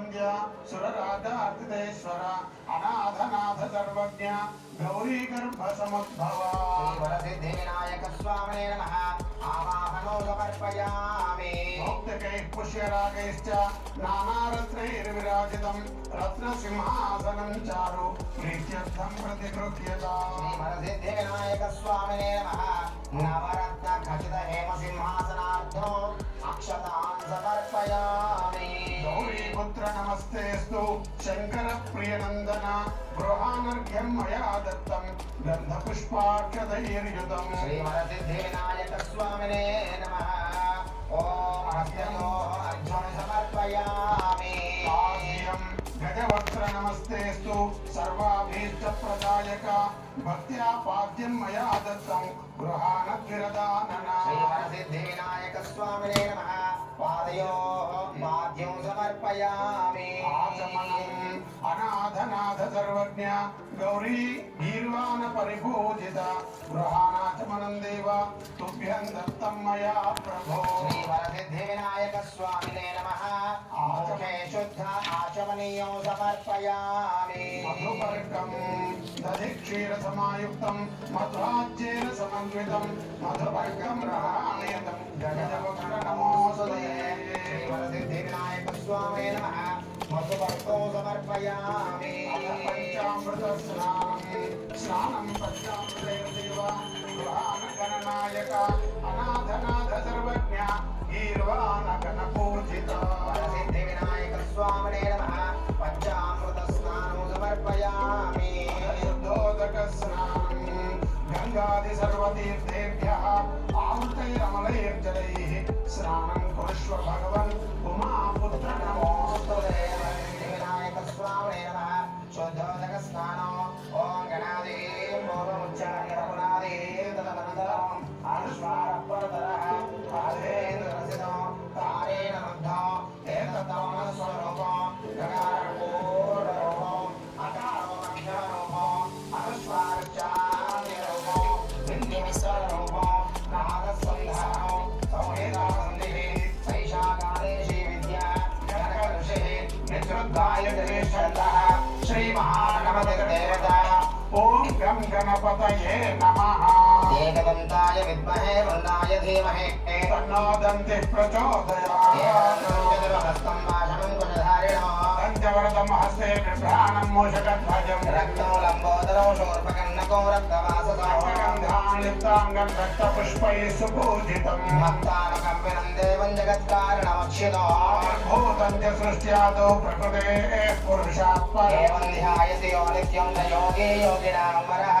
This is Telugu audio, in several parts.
జగద్వంద్య సురరాజ అతిథేశ్వర అనాథనాథ సర్వజ్ఞ గౌరీ గర్భ సముద్భవ శ్రీవరసిద్ధి వినాయక స్వామినే నమః ఆవాహనో సమర్పయామి భౌతికైః పుష్యరాగైశ్చ నానారత్నైర్విరాజితం రత్నసింహాసనం చారు ప్రీత్యర్థం ప్రతిగృహ్యతాం శ్రీవరసిద్ధి వినాయక స్వామినే నమః నవరత్న గౌరీపుత్ర నమస్తేస్తు శంకర ప్రియనందన గృహానర్ఘ్యం మయా దత్తం గంధ పుష్పాక్షదైర్యుతం శ్రీవరసిద్ధి వినాయక స్వామినే నమః ఓం హస్తయో అర్జున సమర్పయామి గజవక్త్ర నమస్తేస్తు సర్వాభీష్ట ప్రదాయక భక్త్యా పాద్యం మయా దత్తం గృహాన గిరదానన శ్రీవరసిద్ధి వినాయక స్వామినే నమః పాదయో పాద్యం సమర్పయామి. ఆచమనం అనాథనాథ సర్వజ్ఞ గౌరీ గీర్వాణ పరిపూజిత. గృహానాచమనం దేవ తుభ్యం దత్తం మయా ప్రభో. శ్రీవరసిద్ధి వినాయక స్వామినే నమః. ఆచమే శుద్ధ ఆచమనీయం సమర్పయామి. మధుపర్కం దధి క్షీర సమాయుక్తం మధ్వాజ్యేన సమన్వితం మధుపర్కం గజవక్ర నమోస్తుతే శ్రీవరసిద్ధి వినాయక స్వామినే నమః మధుపర్కో సమర్పయామి పంచామృత స్నానం స్నానం పంచామృతైర్దేవ గృహాన గణనాయక అనాథనాథ సర్వజ్ఞ గీర్వాణ గణ పూజిత వరసిద్ధి వినాయక స్వామినే నమః పంచామృత గం గణపతయే నమః. ఏకదంతాయ విద్మహే వృందాయ ధీమహి. తన్నో దంతి ప్రచోదయాత్. ఏకదంతహస్తం వాషణం కుశధారిణో. పంచవరదం హస్తే బిభ్రాణం మూషకధ్వజం. రక్తం లంబోదరో శూర్పకర్ణకో లిప్తాంగం రక్తపుష్పైः సుపూజితం భక్తానుకంపినం దేవం జగత్కారణమక్షితో భూతం చ సృష్ట్యాదో ప్రకృతే పురుషాత్ ఏవం ధ్యాయసి యో నిత్యం స యోగి యోగినాం వరః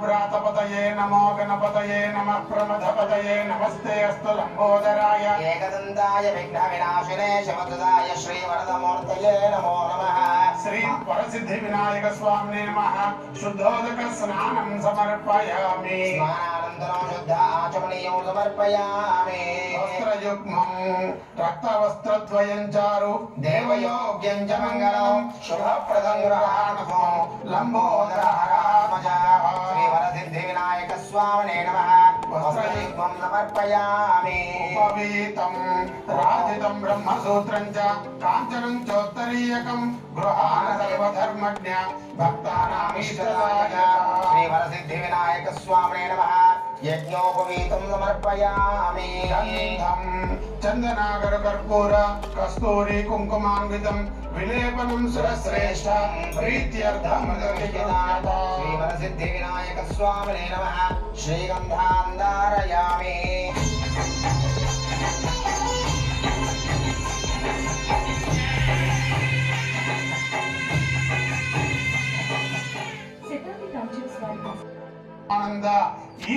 వ్రాతపతయే నమో గణపతయే నమః. ప్రమథపతయే నమస్తే అస్తు లంబోదరాయ. ఏకదంతాయ విఘ్న వినాశినే శమదుదాయ శ్రీవరదమూర్తయే నమో నమః. శ్రీ వరసిద్ధి వినాయక స్వామినే నమః శుద్ధోదక స్నానం సమర్పయామి స్నానానంతరం శుద్ధ ఆచమనీయం సమర్పయామి వస్త్రయుగ్మం రక్తవస్త్రద్వయం చారు దేవయోగ్యం చ మంగళం శుభప్రదం గృహాణభం లంబోదరహరాత్మజ శ్రీవరసిద్ధి వినాయక స్వామినే నమః వస్త్రయుగ్మం సమర్పయామి. ఉపవీతం రాజితం బ్రహ్మసూత్రం చ కాంచనం చోత్తరీయకం గృహాన సర్వధర్మజ్ఞ వినాయక స్వామినే నమః. یوپیتھ چند کرپور کستوری کمکم ویلپ منسلر داریا میں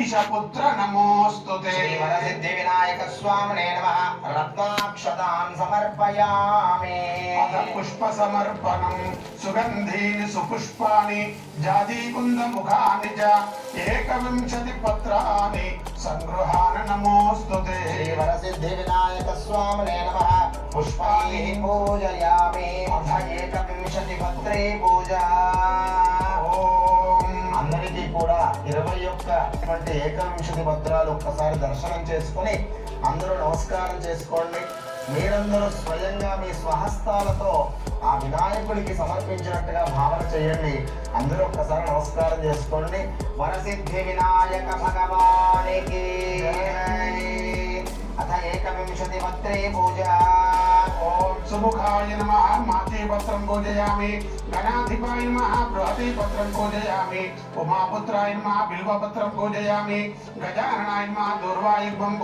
ఈశపుత్ర నమోస్తుతే శ్రీవరసిద్ధి వినాయక స్వామినే నమ. రత్నాక్షతాన్ సమర్పయామి. అథ పుష్ప సమర్పణం సుగంధీని సుపుష్పాని జాతీకుంద ముఖాని చ ఏకవింశతి పత్రాని సంగృహాన నమోస్తుతే. శ్రీవరసిద్ధి వినాయక స్వామినే నమ. పుష్పాన్ని పూజయామి. అథ ఏకవింశతి పత్రే పూజ. కూడా ఇరవై ఒక్క వంటి ఏకవింశతి భద్రాలు ఒక్కసారి దర్శనం చేసుకుని అందరూ నమస్కారం చేసుకోండి. మీరందరూ స్వయంగా మీ స్వహస్తాలతో ఆ వినాయకుడికి సమర్పించినట్టుగా భావన చేయండి. అందరూ ఒక్కసారి నమస్కారం చేసుకోండి. వరసిద్ధి వినాయక భగవానికి. అథ ఏకవింశతి భద్రే పూజ. ఓం సుముఖాయ నమ మాతే మాతీపత్రం పూజయామి గణాధిపాయ నమ బృహతే పత్రం పూజయామి ఉమాపుత్రాయ నమ బిల్వపత్రం పూజయామి గజాననాయ నమ దూర్వాయుగ్మం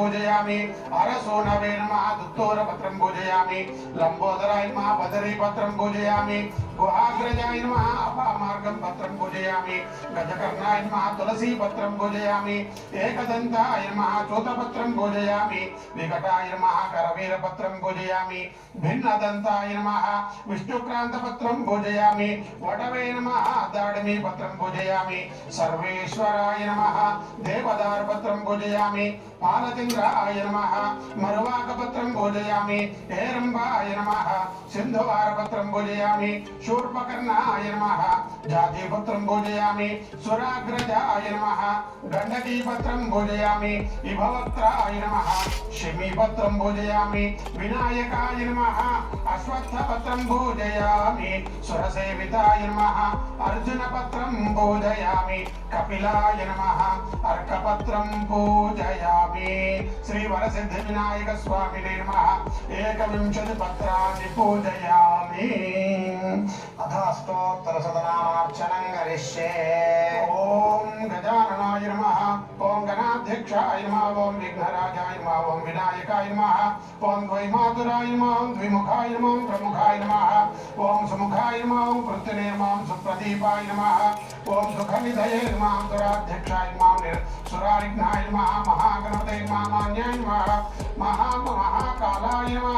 అరసో నవే నమ దుత్తోర పత్రం పూజయామి లంబోదరాయ నమ బదరీపత్రం పూజయామి గుహాగ్రజాయ నమ అపామార్గం పత్రం పూజయామి గజకర్ణాయ నమ తులసీపత్రం పూజయామి ఏకదంతాయ నమ చూతపత్రం పూజయామి వికటాయ నమ కరవీర పత్రం పూజయామి భిన్నదంతాయ నమ విష్ణుక్రాంతపత్రం పూజయామి వటవే నమ దాడిమీ పత్రం పూజయామి సర్వేశ్వరాయ నమ దేవదారపత్రం పూజయామి పాలచంద్రాయ నమ మరువాకపత్రం పూజయామి హేరంబాయ నమ సింధువారపత్రం పూజయామి శూర్పకర్ణాయ నమ జాతిపత్రం పూజయామి సురాగ్రజాయ నమ గండకీపత్రం పూజయామి విభవక్త్రాయ నమ శమీపత్రం పూజయామి వినాయకాయ నమ అశ్వత్థపత్రం పూజయామి సురసేవితాయ నమ बोधयामि। పూజయామి కపిలాయ నమ స్వామి. శ్రీ వరసిద్ధి వినాయక స్వామి నమ. ఏకవింశతి పత్రాన్ని పూజయామి. అథ సదనామార్చనం కరిష్యే. ఓం గజాననాయ నమః. ఓం గణాధ్యక్షాయ నమ ఓం విఘ్నరాజాయ నమ ఓం వినాయకాయ నమ. ఓం ద్వైమాతురాయ నమ ఓం ద్విముఖాయ నమ ఓం ప్రముఖాయ నమ. ఓం సుముఖాయ నమ ఓం కృత్యనే నమ ఓం సుప్రదీపాయ నమ. ఓం సుఖనిధయే నమ ఓం సురాధ్యక్షాయ నమ ఓం నిర్- సురారిఘ్నాయ నమ. మహాగణపతే నమ మాన్యాయ నమ. మహా మహాకాలాయ నమ.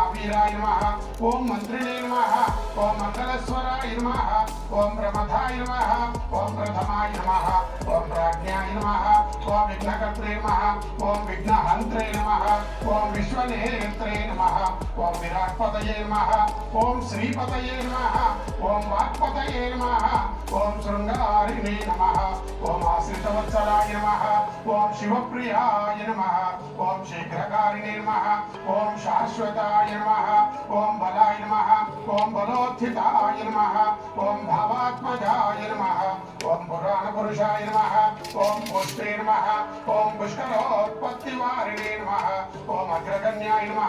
మహావీరాయ నమ ఓం మంత్రిణే నమ ఓం మంగళస్వరాయ నమ ఓం ప్రమథాయ నమ ఓం ప్రథమాయ నమ ఓం ప్రాజ్ఞాయ నమ ఓం విఘ్నకర్త్రే నమ ఓం విఘ్నహంత్రే నమ ఓం విశ్వనేత్రే నమ ఓం విరాట్పతయే నమ ఓం శ్రీపతయే నమ ఓం వాక్పతయే నమ ఓం శృంగారిణే నమ ఓం ఆశ్రితవత్సలాయ నమ ఓం శివప్రియాయ నమ ఓం శీఘ్రకారిణే నమ ఓం శాశ్వతాయ నమ ఓం బలాయ నమ ఓం బలోత్థితాయ నమ ఓం భావాత్మజాయ నమ ఓం పురాణ పురుషాయ నమ ఓం పుష్పే నమ ఓం పుష్కరోత్పత్తివారిణే నమ ఓం అగ్రగణ్యాయ నమ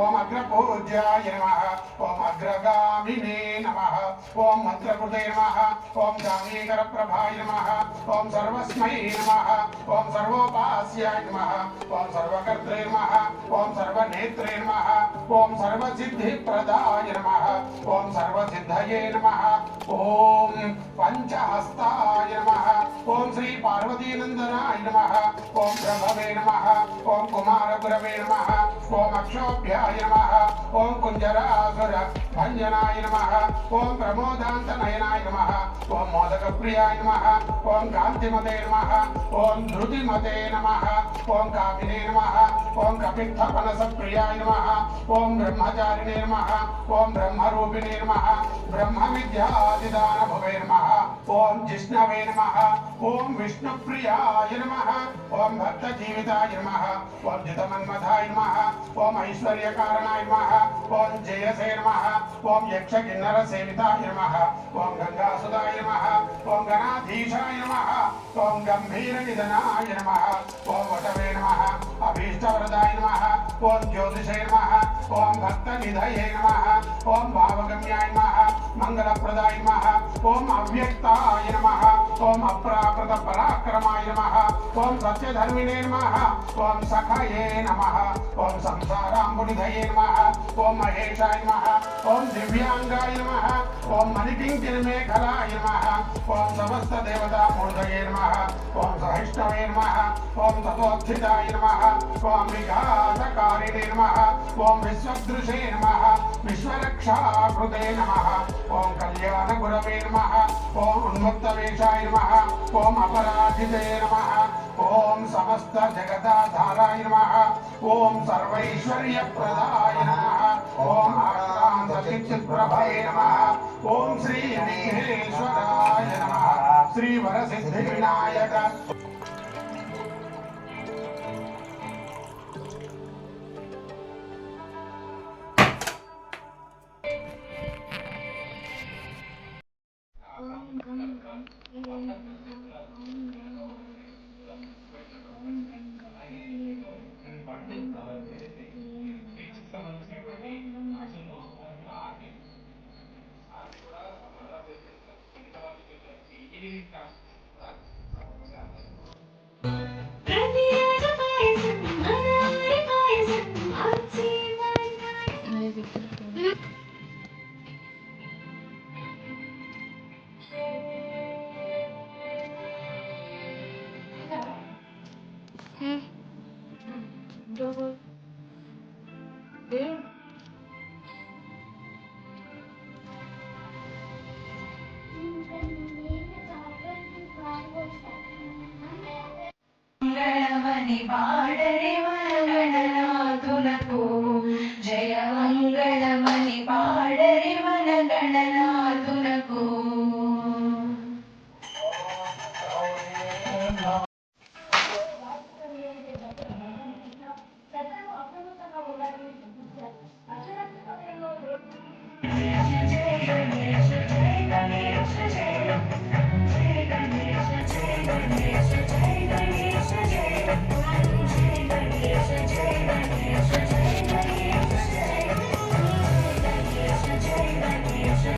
ఓం అగ్రపూజ్యాయ నమ ఓం అగ్రగామినే నమ ఓం మంత్రకృతే నమ ఓం జామీకర ప్రభాయ నమ ఓం సర్వస్మై నమ ఓం సర్వోపాస్యాయ నమ ఓం సర్వకర్త్రే నమ ఓం సర్వనేత్రే నమ ఓం సర్వసిద్ధి ప్రదాయ నమ ఓం సర్వసిద్ధయే నమ ఓం పంచహస్తాయ నమ ఓం శ్రీ పార్వతీనందనాయ నమ ఓం ప్రభవే నమ ఓం కుమారగురవే నమ ఓం అక్షోభ్యాయ నమ ఓం కుంజరాసుర భంజనాయ నమ ఓం ప్రమోదాంత నయనాయ నమ ఓం మోదక ప్రియాయ నమ ఓం కాంతిమతే నమ ఓం ధృతిమతే నమ ఓం కామినే నమ ఓం కపిత్థ మనస ప్రియాయ నమ ఓం బ్రహ్మచారిణే నమ ఓం బ్రహ్మరూపిణే నమ బ్రహ్మ విద్యాదిదాన భువే నమ ఓం జిష్ణవే నమ ఓం విష్ణుప్రియాయ నమ ఓం భక్త జీవితాయ నమ ఓం జితమన్మథాయ నమ ఓం ఐశ్వర్యకారణాయ నమ ఓం జయసే నమ ఓం యక్ష కిన్నర సేవితాయ నమ ఓం గంగాసుదాయ నమ ఓం గణాధీశాయ నమ ఓం గంభీర నిధనాయ నమ ఓం వటవే నమ అభీష్టవరదాయ నమ ఓం జ్యోతిషే నమ ఓం భక్త నిధయే నమ ఓం భావగమ్యాయ నమ మంగళప్రదాయ నమ ఓం అవ్యక్తాయ నమ ఓం అప్రాకృత పరాక్రమాయ నమ ఓం సత్యధర్మిణే నమ ఓం సఖయే నమ ఓం సంసారాంబునిధయే నమ ఓం మహేశాయ నమ ఓం దివ్యాంగాయ నమ ఓం మణికింకిన మేఘలాయ నమ ఓం సమస్త దేవతా మూర్ధయే నమ ఓం సహిష్ణవే నమ ఓం తతోత్థితాయ నమ ఓం విఘాతకారిణే నమ ఓం విశ్వదృశే నమ విశ్వరక్షాకృతే నమ ఓం కళ్యాణ గురవే నమ ఓం ఉన్ముక్తవేషాయ నమ ఓం అపరాజితే నమ ఓం సమస్త జగదాధారాయ నమ ఓం సర్వైశ్వర్య ప్రదాయ నమ ఓం ఆకాంతచిత్ప్రభే నమ ఓం శ్రీ విఘ్నేశ్వరాయ నమ శ్రీ వరసిద్ధి వినాయక மங்களமணி பாடறிவன்